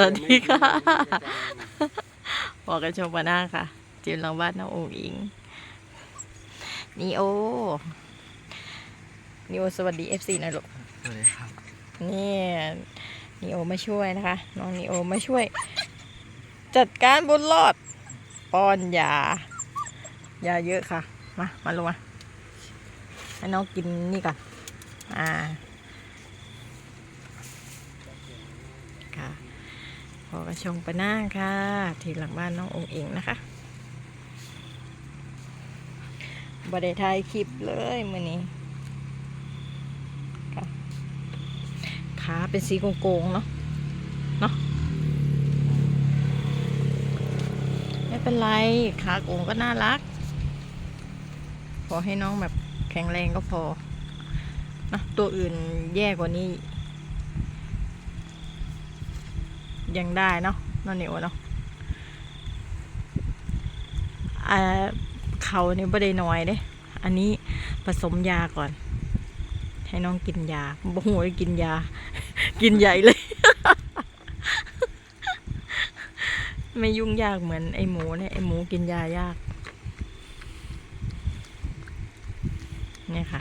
สวัสดีค่ะบอกกันชมมาหน้าค่ะ จิมหลังบ้านน้ององอิงนีโอนีโอสวัสดีเอฟซีหน่อยลูกสวัสดีครับนี่นีโอมาช่วยนะคะ น้องนีโอมาช่วย จัดการบุญรอดป้อนยายาเยอะค่ะ มา มาลงมาให้น้องกินนี่ก่อนอ่า ค่ะ พอกระชงไปนั่งค่ะ ที่หลังบ้านน้ององค์เองนะคะบไดถ่ายคลิปเลยมื่อนี้ขาเป็นสีโกงๆเนาะเนาะไม่เป็นไรขาโกงก็น่ารัก ขอให้น้องแบบแข็งแรงก็พอนะตัวอื่นแย่กว่านี้ ยังได้เนาะนอนเหนียวเนาะเขาเนี่ยไม่ได้น้อยเด้ อันนี้ผสมยาก่อน ให้น้องกินยาบ่หัวากินยา กินใหญ่เลย ไม่ยุ่งยากเหมือนไอหมูเนี่ยไอหมูกินยายาก เนี่ยค่ะ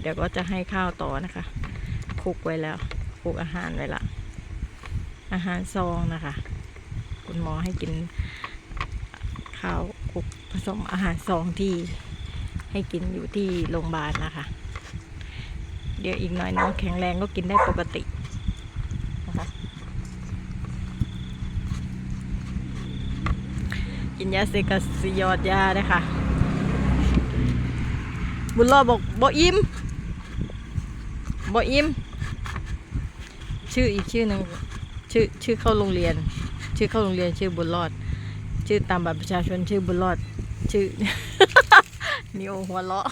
เดี๋ยวก็จะให้ข้าวต่อนะคะคลุกไว้แล้วคลุกอาหารไว้ละ อาหารซองนะคะ คุณหมอให้กินข้าวคลุกผสมอาหารซองที่ให้กินอยู่ที่โรงพยาบาลนะคะ เดี๋ยวอีกหน่อยน้องแข็งแรงก็กินได้ปกตินะคะกินยาเสกกับสยอดยาเลยค่ะบุญรอดบอกบ่อิ่มบ่อิ่มชื่ออีกชื่อหนึ่ง ชื่อชื่อเข้าโรงเรียน ชื่อเข้าโรงเรียนชื่อบุญรอด ชื่อตามบัตรประชาชนชื่อบุญรอด ชื่อนิโอหัวเราะ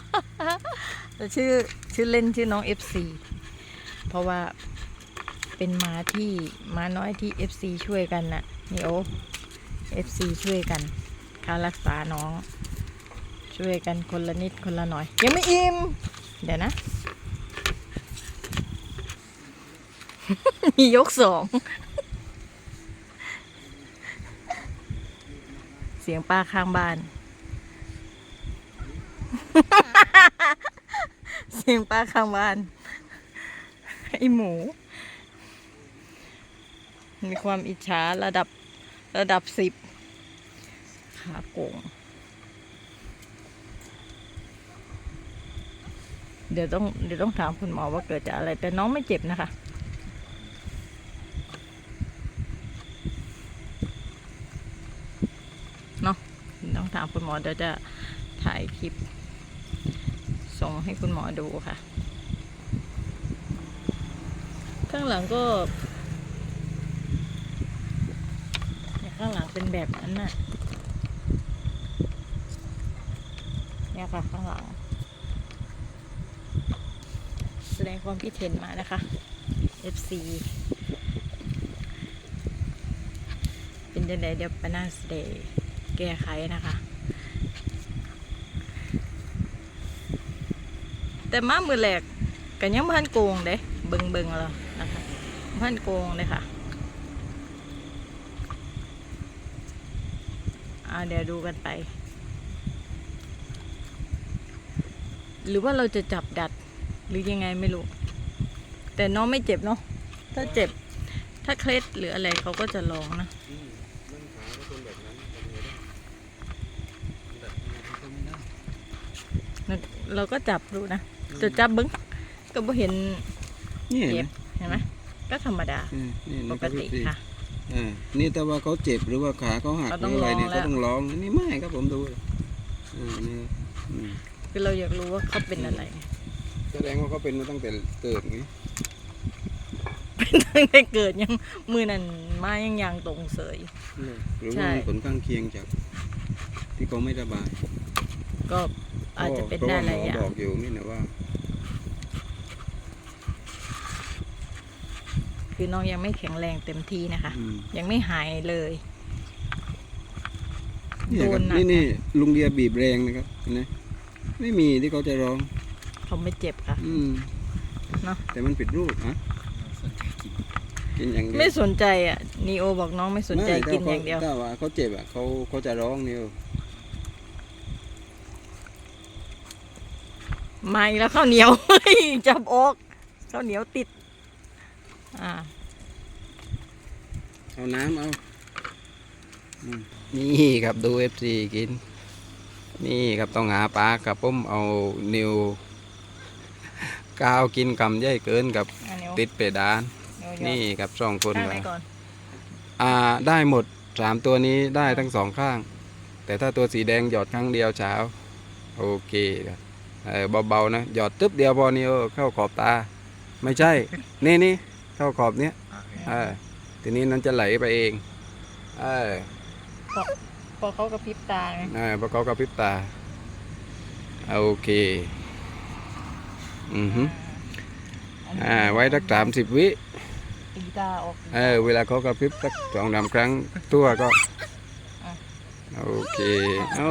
แต่ชื่อชื่อเล่นชื่อน้อง FC เพราะว่าเป็นม้าที่ม้าน้อยที่ FC ช่วยกันน่ะนิโอ FC ช่วยกันค่ารักษาน้อง ช่วยกันคนละนิดคนละหน่อย ยังไม่อิ่มเดี๋ยวนะมียกสอง เสียงป้าข้างบ้าน เสียงป้าข้างบ้าน ไอหมู มีความอิจฉาระดับระดับสิบขาโกง เดี๋ยวต้องเดี๋ยวต้องถามคุณหมอว่าเกิดจากอะไร แต่น้องไม่เจ็บนะคะ เนาะต้อง ถามคุณหมอเดี๋ยวจะถ่ายคลิป ส่งให้คุณหมอดูค่ะ ข้างหลังก็ข้างหลังเป็นแบบนั้นน่ะเนี่ยค่ะข้างหลัง แสดงความคิดเห็นมานะคะ FC เป็นยังไงเดี๋ยวปานาสเดย์ แก้ไขนะคะ แต่มามือแหลกกันยังพันโกงเด้เบิงเบิงแล้วนะคะพันโกงเลยค่ะอาเดี๋ยวดูกันไป หรือว่าเราจะจับดัดหรือยังไงไม่รู้ แต่น้องไม่เจ็บเนาะถ้าเจ็บถ้าเคล็ดหรืออะไรเขาก็จะลองนะ อืมบ้านขาก็เป็นแบบนั้นเป็นไงได้แบบนี้ก็ไม่ได้ เราก็จับดูนะจะจับบึ้งก็บ่เห็นนี่เห็นเจ็ไหมบเห็นไหมก็ธรรมดาอืมนี่ปนะกครับติพี่ค่ะ อ่านี่แต่ว่าเขาเจ็บหรือว่าขาเขาหักเขาหต้รือองอะไรเนี่ยลองแล้ว เขาต้องร้องอันนี่ไม่ครับผมดูอ่านี่อืมคือเราอยากรู้ว่าเขาเป็นอะไรแสดงว่าเขาเป็นมาตั้งแต่เกิดไงเป็นตั้งแต่เกิดยังมือนั่นมายังยางตรงเสย หรือใช่ว่ามีผลข้างเคียงจาก ที่เขาไม่สบาย ก็ อาจจะเป็นได้หลายอย่างเพระว่หมบอกอยู่นี่นะว่า คือน้องยังไม่แข็งแรงเต็มที่นะคะ อืม ยังไม่หายเลยเนี่ยครับโดนหนัก นี่นี่ลุงเดียบีบแรงนะครับเห็นะไม่มีที่เขาจะร้อง เขาไม่เจ็บค่ะ อืมเนอะ แต่มันผิดรูปอะกินอย่างเดียวไม่สนใจอะนีโอบอกน้องไม่สนใจไม่กินถ้อย่างเดียว ถ้าว่าเขาเจ็บอะเขาเขาจะร้องนิว มาอีกแล้วข้าวเหนียวเฮ้ยจับอกข้าวเหนียวติด อ่า เอาน้ำเอาอืมนี่ครับดูเอฟซีกิน นี่ครับต้องหาปลาครับผมเอานิวกาวกินกำใหญ่เกินกับอันนี้ติดเพดานนี่ครับสองคนข้างไหนว่าก่อน อ่าได้หมดสามตัวนี้ได้ทั้งสองข้าง แต่ถ้าตัวสีแดงหยอดครั้งเดียวเช้า โอเคครับ เออเบาๆนะหยอดตึ๊บเดียวพอนี่เออเข้าขอบตา ไม่ใช่ นี่นี่เข้าขอบเนี้ยเออทีนี้นั้นจะไหลไปเองเออพอเขากระพริบตาไงเออประกอบกับพริบตา โอเค อือฮึอ่า ไว้สักสามสิบวิตีตาออก เออ เวลาเขากระพริบสักสองสามครั้ง ตัวก็อะโอเค โอ้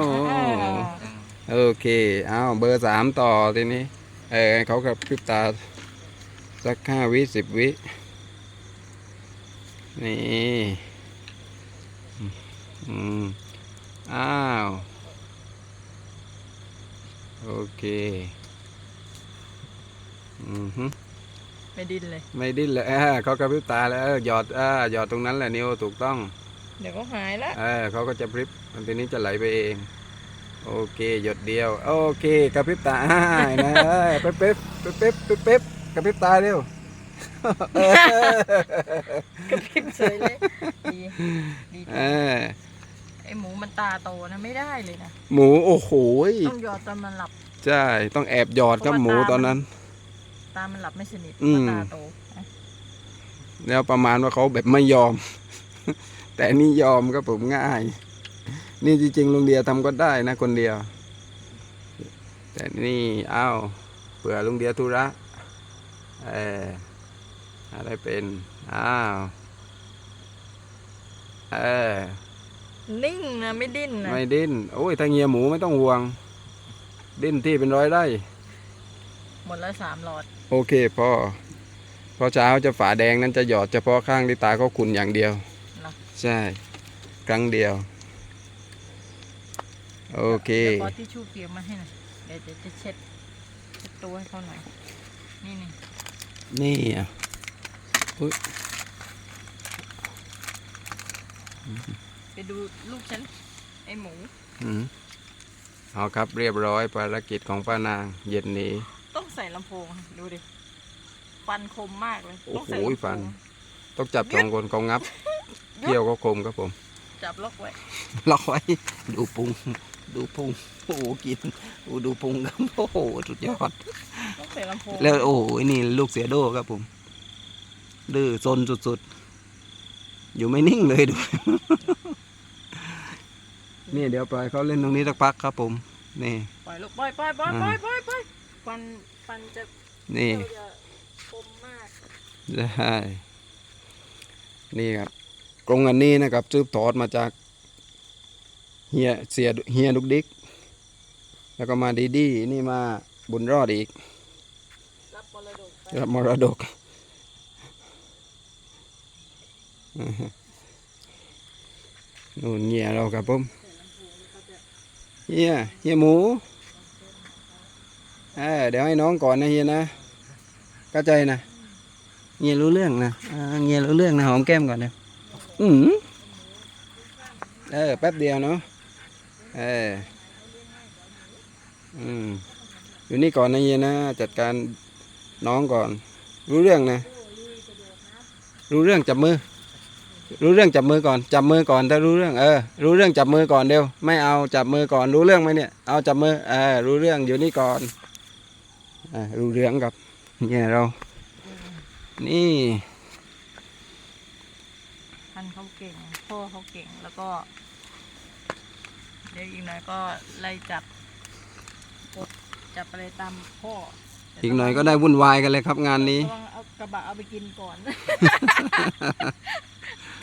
โอเคเอาเบอร์สามต่อทีนี้เออให้เขากระพริบตา สักห้าวิสิบวิ นี่ อืม อ้าว โอเค อือฮึไม่ดิ้นเลย ไม่ดิ้นเลยเออเขากระพริบตาแล้วเออหยอดเออหยอดตรงนั้นแหละนิวถูกต้อง เดี๋ยวก็หายละเออเขาก็จะพริบมันทีนี้จะไหลไปเอง โอเคหยดเดียว โอเคกระพริบตาอ่านะเออเป๊บเป๊บเป๊บเป๊บเป๊บเป๊บกระพริบตาเร็วเออกระพริบเฉยเลยดีดีเออไอหมูมันตาโตนะไม่ได้เลยนะหมูโอ้โหยต้องหยอดตอนมันหลับ ใช่ต้องแอบหยอดครับเพราะว่าหมูตามันตอนนั้น ตามันหลับไม่สนิทอืเพมราะตาโตอะแล้วประมาณว่าเขาแบบไม่ยอม แต่นี่ยอมครับผมง่าย นี่จริงๆลุงเดียทำก็ได้นะคนเดียว แต่นี่เอ้าเผื่อลุงเดียธุระเอออะไรเป็นอ้าวเออนิ่งนะไม่ดิ้นนะไม่ดิ้นโอ้ยถ้าเงียหมูไม่ต้องห่วง ดิ้นที่เป็นร้อยไร่หมดละสามหลอด โอเคพอพอเช้าจะฝาแดงนั้นจะหยอดเฉพาะข้างที่ตาเขาขุนอย่างเดียวเหรอใช่ ครั้งเดียว โอเคดี๋ยวขอที่ชู่เปียกมาให้หน่อยเดี๋ยวจะเช็ดเช็ดตัวให้เขาหน่อยนี่นี่นี่อะไปดูลูกฉันไอหมู อืมเอาครับเรียบร้อยภารกิจของป้านางเย็นนี้ ต้องใส่ลำโพงดูดิฟันคมมากเลยโอ้โหต้องใส่ลำโพงฟัน ต้องจับสองคนเขางับเกี่ยวก็คมครับผม จับล็อกไว้ ล็อกไว้ ดูพุง ดูพุงโอ้โหกินโอ้ดูพุงครับโอ้โหสุดยอด ต้องใส่ลำโพงแล้วโอ้โหนี่ลูกเสือโดครับผมดื้อซนสุดๆ อยู่ไม่นิ่งเลยดู นี่เดี๋ยวปล่อยเขาเล่นตรงนี้สักพักครับผม นี่ ปล่อยลูกปล่อยปล่อยปล่อยปล่อยปล่อยปล่อยฟันฟันจะนี่เดี๋ยวจะคมมากใช่นี่ครับกรงอันนี้นะครับซื้อถอดมาจาก เฮียเสียเฮียดุกดิก แล้วก็มาดีดีนี่มาบุญรอดอีก รับมรดกไปรับมรดกนู่นเฮียเราครับผมเฮียเฮียหมูเออเดี๋ยวให้น้องก่อนนะเฮียนะเข้าใจนะเฮียรู้เรื่องนะอ่าเฮียรู้เรื่องนะหอมแก้มก่อนนะอืมเออแป๊บเดียวเนาะ เอออืมอยู่นี่ก่อนนะเฮียนะ จัดการน้องก่อน รู้เรื่องนะ รู้เรื่องจับมือ รู้เรื่องจับมือก่อน จับมือก่อนถ้ารู้เรื่องเออ รู้เรื่องจับมือก่อนเดียวไม่เอาจับมือก่อนรู้เรื่องไหมเนี่ย เอาจับมือเออรู้เรื่องอยู่นี่ก่อนอ่ารู้เรื่องกับเนี่ยเรา นี่พันเขาเก่งพ่อเขาเก่งแล้วก็ เดี๋ยวอีกหน่อยก็ไล่จับกดจับอะไรตามพ่ออีกหน่อยก็ได้วุ่นวายกันเลยครับงานนี้ระวังเอากระบะเอาไปกินก่อน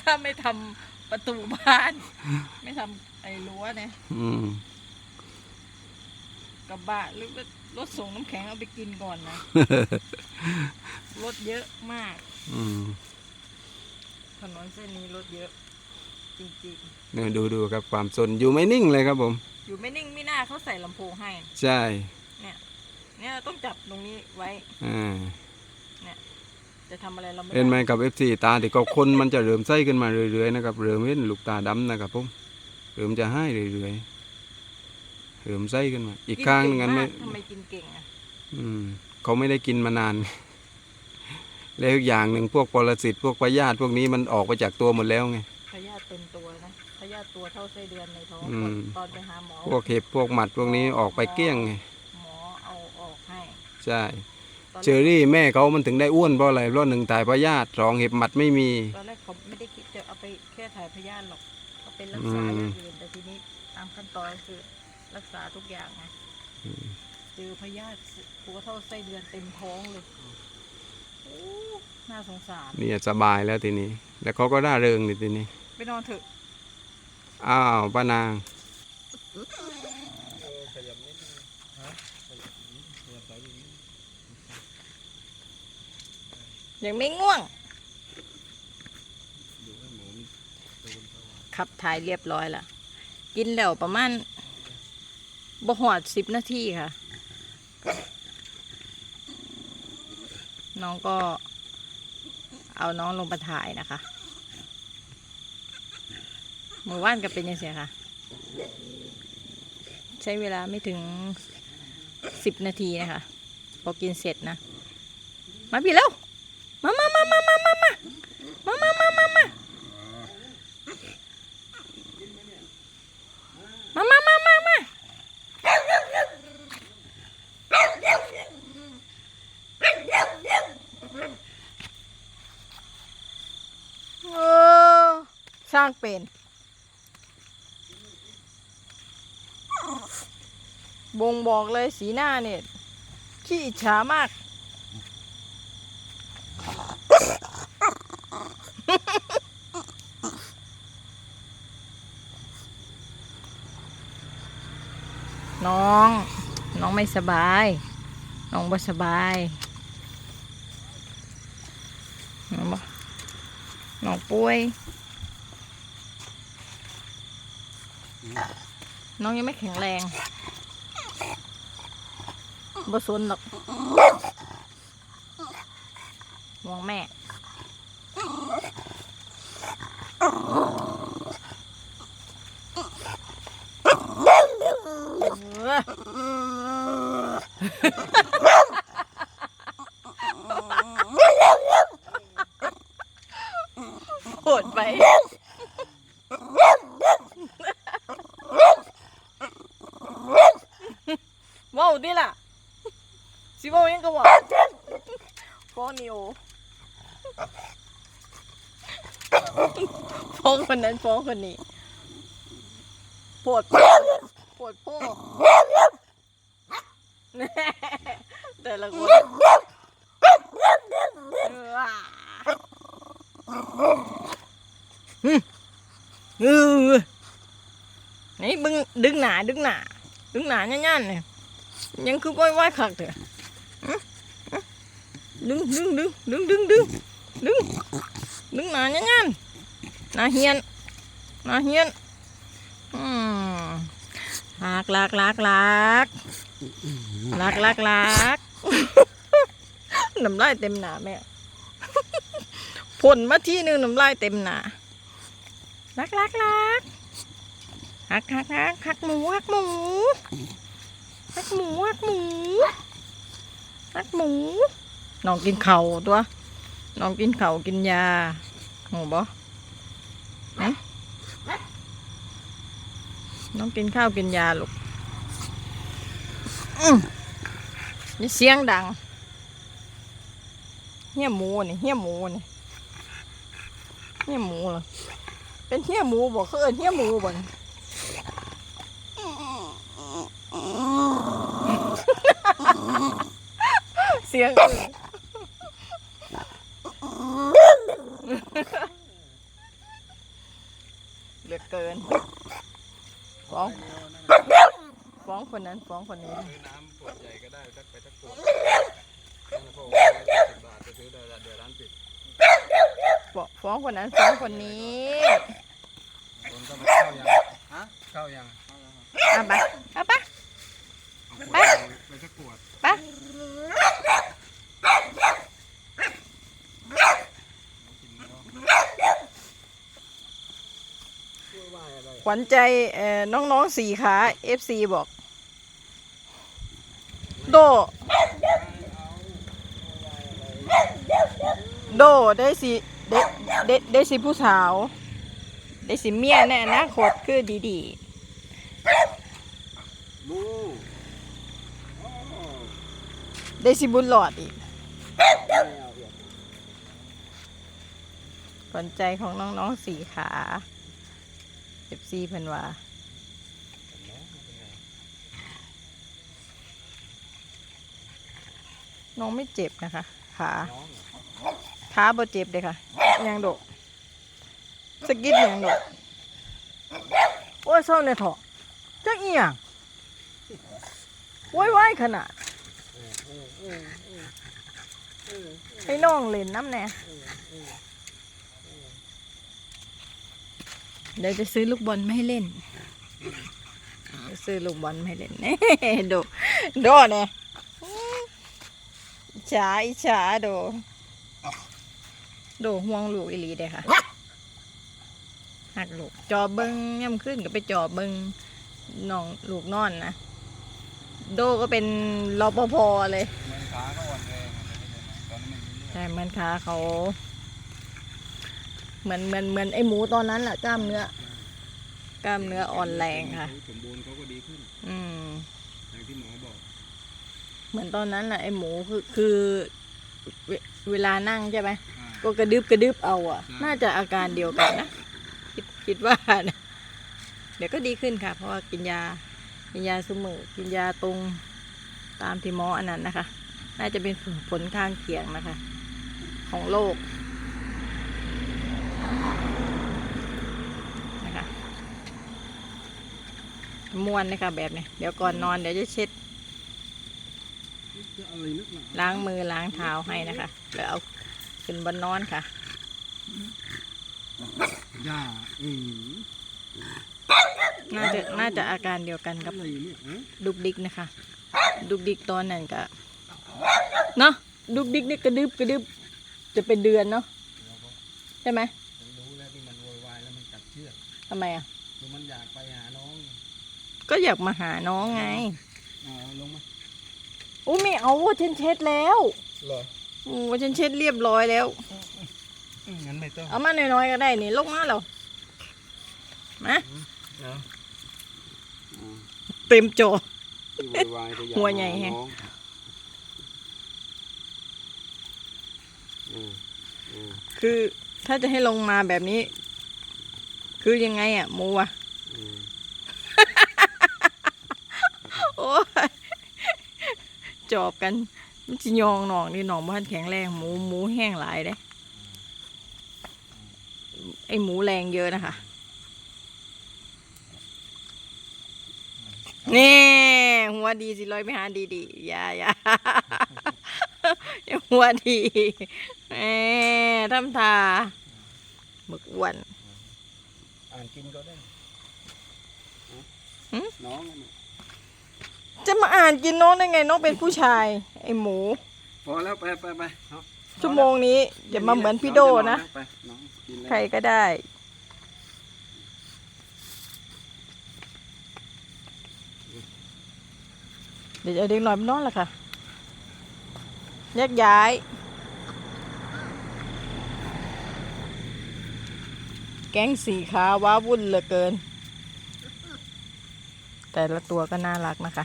ถ้าไม่ทำประตูบ้าน ไม่ทำไอ้รั้วเนี่ยอืมกระบะหรือว่ารถส่งน้ำแข็งเอาไปกินก่อนนะ รถเยอะมาก อืมถนนเส้นนี้รถเยอะ จริงเนี่ยดูดูครับความสนอยู่ไม่นิ่งเลยครับผม ๆ อยู่ไม่นิ่งไม่น่าเขาใส่ลำโพงให้ ใช่เนี่ยต้องจับตรงนี้ไว้ อ่าจะทำอะไรเราไม่เห็นไหมได้กับ FC ตาที่ก็คนมันจะเริ่มไส้ขึ้นมาเรื่อยๆนะครับเริ่มเห็นลูกตาดำนะครับผมเริ่มจะให้เรื่อยๆเริ่มไส้ขึ้นมา อีกกิข้างหเก่นึงกันไม่มากทำไมกินเก่งอะ อืมเขาไม่ได้กินมานาน แล้วอีกอย่างหนึ่งพวกปรสิตพวกพยาธิพวกนี้มันออกไปจากตัวหมดแล้วไง ตัวเท่าไส้เดือนในท้องอืม ตอนไปหาหมอพวกเห็บพวกหมัดพวกนี้ออกไปเกลี้ยงไงหมอเอาออกให้ใช่ ตอนแรกเชอรี่แม่เขามันถึงได้อ้วนเพราะอะไรเพราะหนึ่งถ่ายพยาธิสองเห็บหมัดไม่มี ตอนแรกเขาไม่ได้คิดจะเอาไปแค่ถ่ายพยาธิหรอกเขาเป็นรักษาอือมย่างอื่นแต่ทีนี้ตามขั้นตอนคือรักษาทุกอย่างไงเจอพยาธิตัวเท่าไส้เดือนเต็มท้องเลยโอ้น่าสงสารเนี่ยสบายแล้วทีนี้ แล้วเขาก็ร่าเริงเลยทีนี้ ไปนอนเถอะ อ้าวป้านาง ยังไม่ง่วง ขับถ่ายเรียบร้อยละกินแล้วประมาณบ่หอดสิบนาทีค่ะ น้องก็เอาน้องลงมาถ่ายนะคะ เมื่อวานก็เป็นยังไงค่ะ ใช้เวลาไม่ถึงสิบนาทีนะคะ พอกินเสร็จนะ มาพี่เร็วมามามามามามามามามามามามามามามามามาเออสร้างเป็น บ่งบอกเลยสีหน้าเนี่ย ขี้อิจฉามาก น้อง น้องไม่สบาย น้องบ่สบาย น้องบ่น้องป่วย น้องยังไม่แข็งแรง บ่สนหรอกมองแม่โหดไป ว้าวดิล่ะ สิว้าวยังก็ว่าฟ้องนิโอฟ้อง คนนั้นฟ้องคนนี้ปวดปวดโพ่แต่ละคนเออนี่บึงดึงหนาดึงหนาดึงหนาย่านๆเนี่ยยังคือก้อยไหว้ขักเถอะอื้ออื้อดึงดึงดึงดึงดึงดึงดึงดึงหนาย่านๆหนาเฮียน หนาเฮียนอืมลากลากลากลากลากลากลากน้ำลายเต็มหนาแม่ผลมาที่หนึ่งน้ำลายเต็มหนาลักลักลักหักหักหักหักหมูหักหมูหักหมูหักหมูหักหมูน้องกินเข่าวตัวน้องกินเข่าวกินยาโหบ่ฮะ น้องกินข้าวกินยาลูกอื้ออย่าเสียงดัง เหี้ยหมูนี่เหี้ยหมูนี่เหี้ยหมูเหรอเป็นเหี้ยหมูบอกเขาเอินเหี้ยหมูบ่นี่เสียงอื่นเหลือเกิน ฟ้อง ฟ้องคนนั้นฟ้องคนนี้ ซื้อน้ำขวดใหญ่ก็ได้สักไปสักขวดบาทจะซื้อเดือนร้านปิดฟ้องฟ้องฟ้องคนนั้นฟ้องคนนี้คนก็ไปเข้ายังฮะเข้ายังเอาไปเอาไป ไป ไปสักขวด ไป ขวัญใจน้องๆสี่ขา FC บอก โด โดได้สิได้ได้ได้สิผู้สาว ได้สิเมียแน่อนาคตคือดีบูๆได้สิบุญหลอดอีกขวัญใจของน้องๆสี่ขา FC เพิ่นว่าน้องไม่เจ็บนะคะ ขาขาบ่เจ็บเลยค่ะยังโดกสกิดยังโดกโอ้ยเศร้าเนี่ยเถอะจักอียงโว้ยว้ายขนาดให้น้องเล่นน้ำแน่ เดี๋ยวจะซื้อลูกบอลไม่ให้เล่น ซื้อลูกบอลไม่ให้เล่นเน่โดโดเนี่ยอิจฉาอิฉาโดโดห่วงลูกอีหลีเด้ค่ะหักลูกจอเบิงย่ำขึ้นก็ไปจอเบิงน้องลูกนอนนะโดก็เป็นรปภเลยเหมือนขาก็อ่อนแรงตอนนี้ไม่มีเลือดแต่มันขาเขา เหมือนเหมือนเหมือนไอหมูตอนนั้นแหละกล้ามเนื้อ กล้ามเนื้ออ่อนแรงค่ะสมบูรณ์เขาก็ดีขึ้น อืมอย่างที่หมอบอก เหมือนตอนนั้นแหละไอหมูคือคือเวเวลานั่งใช่ไหมอ่าก็กระดึบกระดึบเอาอะใช่น่าจะอาการเดียวกันนะคิดคิดว่านะเดี๋ยวก็ดีขึ้นค่ะ เพราะว่ากินยากินยาสมุกินยาตรงตามที่หมออันนั้นนะคะ น่าจะเป็นผลข้างเคียงนะคะ ของโรค นะคะม้วนนะคะแบบนี้เดี๋ยวก่อนนอนเดี๋ยวจะเช็ด ล้างมือล้างเท้าให้นะคะแล้วเอาขึ้นบนนอนค่ะย่าอืมน่าจะน่าจะอาการเดียวกันกับดุกดิกนะคะดุกดิกตอนนั้นก็เนาะดุกดิกนี่กระดึบกระดึบจะเป็นเดือนเนาะใช่ไหม ทำไมอะ คือมันอยากไปหาน้องก็อยากมาหาน้องไงอ่าลงมาอู้ไม่เอาฉันเช็ดแล้วเหรออู้ฉันเช็ดเรียบร้อยแล้ว อืมงั้นไม่ต้องเอามาหน่อยๆก็ได้นี่ลงมาแล้วมาเนาะเต็มจอ ที่โวยวายก็อยากหัวใหญ่แฮะน้องอืมอืมคือถ้าจะให้ลงมาแบบนี้ คือยังไงอะหมูอะอืมโอ้ยจอบกันมันจะยองหนองนี่หนองบ้านแข็งแรงหมูหมูแห้งหลายเด้ไอหมูแรงเยอะนะคะนี่หัวดีสิลอยไปหาดีดีๆอย่าอย่าหัวดีแหมทำทาหมึกอ้วน อ่านกินก็ได้หึน้องนั่นน่ะจะมาอ่านกินน้องได้ไงน้องเป็นผู้ชาย ไอหมู พอแล้วไปไปไปเอาชั่วโมงนี้อย่ามาเหมือนพี่โดนะไปน้องกินแล้วใครก็ได้เดี๋ยวจะเอาเด็กหน่อยไปนอนละค่ะแยกย้าย แก๊งสีขาว้าวุ่นเหลือเกิน แต่ละตัวก็น่ารักนะคะ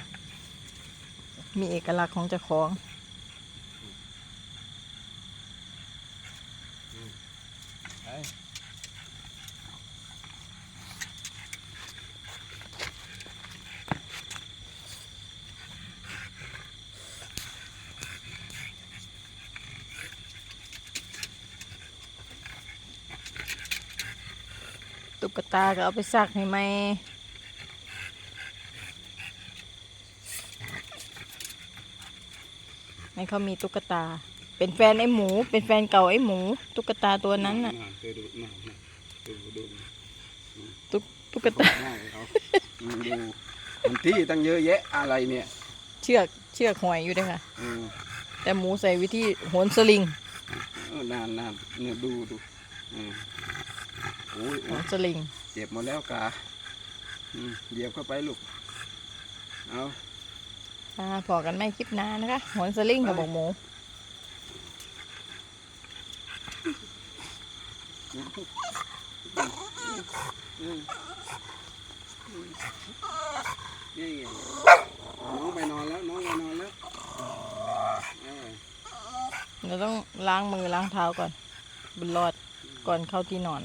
มีเอกลักษณ์ของเจ้าของ ไป ตาก็เอาไปซักให้ไหมให้เขามีตุ๊กตา เป็นแฟนไอ้หมู เป็นแฟนเก่าไอ้หมู ตุ๊กตาตัวนั้นน่ะเธอดูน่ะน่ะดูตุ๊กตุ๊กตาหน้าเขาอืมดูมันที่ตั้งเยอะแยะอะไรเนี่ย เชือกเชือกหอยอยู่ด้วยค่ะ อืมแต่หมูใส่วิธีโหนสลิงเออนานนานเนี่ยดูดูอืมโอ้ยโหนสลิง เจ็บหมดแล้วกาอืมเหยียบเข้าไปลูก เอาอ่าพอกันไม่คลิปหน้านะคะโหนสลิงกับบอกหมูอืมนี่ไงน้องไปนอนแล้ว น้องไปนอนแล้วเออเราต้องล้างมือล้างเท้าก่อนบุญรอดก่อนเข้าที่นอน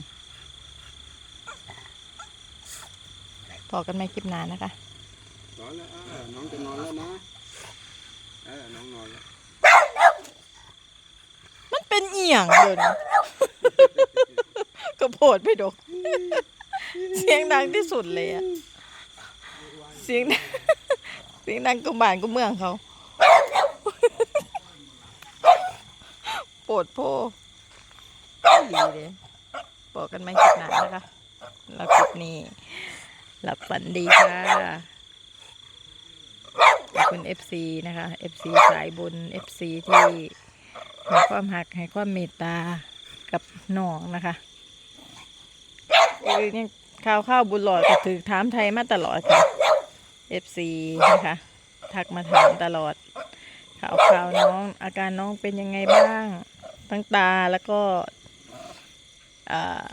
พอกันไม่คลิปหน้านะคะนอนแล้วเออน้องจะนอนแล้วนะเออน้องนอนแล้วมันเป็นเอียงเดินก็โผดไปดก เสียงดังที่สุดเลยอะเสียงดังเสียงดังก็บ้านก็เมืองเขาโปวดโพดีเลยบอกกันไม่คิดนานนะคะแล้วคลิปนี้ หลับฝันดีค่ะขอบคุณ FC นะคะ FC สายบุญ FC ที่ให้ความหักให้ความเมตตากับน้องนะคะเออยังข่าวข้าวบุญหลอดก็ถือถามไทยมาตลอดค่ะ FC นะคะทักมาถามตลอดข่าวข่าวน้องอาการน้องเป็นยังไงบ้างทั้งตาแล้วก็อ่า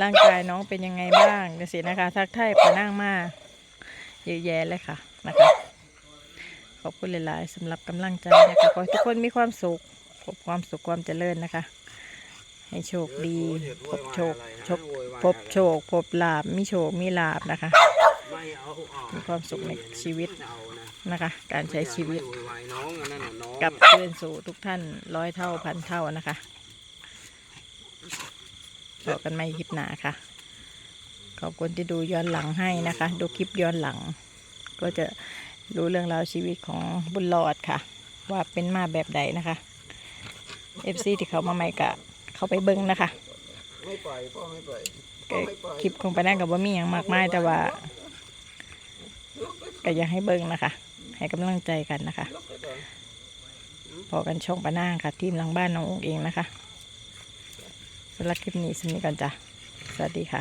ร่างกายน้องเป็นยังไงบ้างเดี๋ยวสินะคะ ทักทายไปนั่งมาเยอะแยะเลยค่ะนะคะ ขอบคุณหลายๆสำหรับกำลังใจนะคะขอให้ทุกคนมีความสุขพบความสุขความเจริญนะคะ ให้โชคดีพบโชคชคพบโชคพบลาบมีโชคมีลาบนะคะ มีความสุขในชีวิตนะคะ การใช้ชีวิต กับเพื่อนสู่ทุกท่านร้อยเท่าพันเท่านะคะ ต่อกันไม่คลิปหนาค่ะ ขอบคุณที่ดูย้อนหลังให้นะคะ ดูคลิปย้อนหลัง ก็จะรู้เรื่องราวชีวิตของบุญรอดค่ะ ว่าเป็นมาแบบใดนะคะ FC ที่เขามาใหม่กะเขาไปเบิ้งนะคะไม่ปล่อยพ่อไม่ปล่อยคลิปคงไปนั่งกับว่ามีอย่างมากมายแต่ว่าก็อยากให้เบิ้งนะคะ ให้กำลังใจกันนะคะ พอกันช่องปะนางค่ะ ทีมหลังบ้านน้ององเองนะคะ สำหรับคลิปนี้สำนี้กันจ้ะ สวัสดีค่ะ